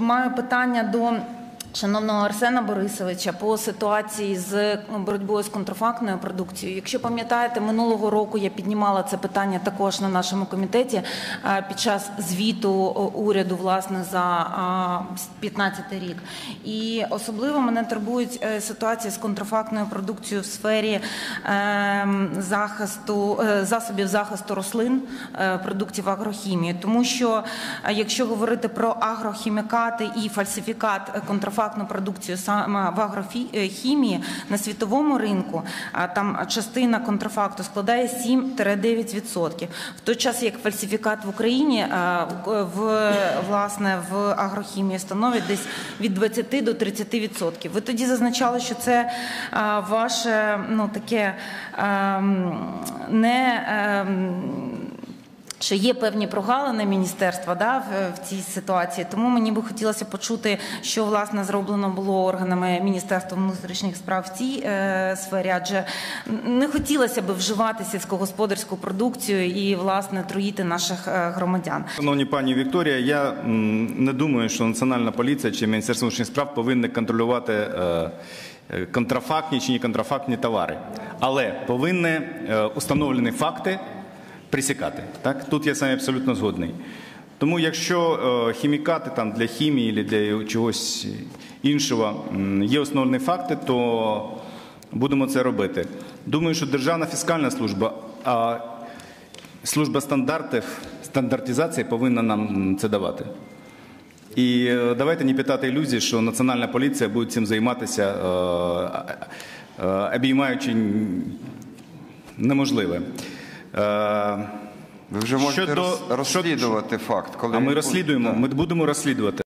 Маю питання до шановного Арсена Борисовича по ситуації з боротьбою з контрафактною продукцією. Якщо пам'ятаєте, минулого року я піднімала це питання також на нашому комітеті е, під час звіту уряду власне за 2015 рік. І особливо мене турбують е, ситуації з контрафактною продукцією в сфері е, захисту е, засобів захисту рослин, е, продуктів агрохімії, тому що е, якщо говорити про агрохімікати і фальсифікат е, контрафактну продукцію саме в агрохімії на світовому ринку, там частина контрафакту складає 7-9%. В той час як фальсифікат в Україні е, в- в власне в агрохімії становить десь від 20 до 30%. Ви тоді зазначали, що це е, ваше ну таке ем, не. Що є певні прогалини міністерства да, в, в цій ситуації. Тому мені би хотілося почути, що власне зроблено було органами Міністерства внутрішніх справ в цій е, сфері, адже не хотілося б вживати сільськогосподарську продукцію і власне труїти наших е, громадян. Шановні пані Вікторія, я не думаю, що Національна поліція чи Міністерство внутрішніх справ повинні контролювати е, е, контрафактні чи не контрафактні товари, але повинні е, установлені факти присікати. Так? Тут я з абсолютно згодний. Тому якщо е, хімікати там, для хімії чи для чогось іншого є основні факти, то будемо це робити. Думаю, що Державна фіскальна служба, а служба стандартів, стандартизації повинна нам це давати. І е, давайте не питати ілюзії, що Національна поліція буде цим займатися, е, обіймаючи неможливе. Е, Ви вже можете Щодо- роз- розслідувати факт, коли А ми розслідуємо, ми будемо розслідувати.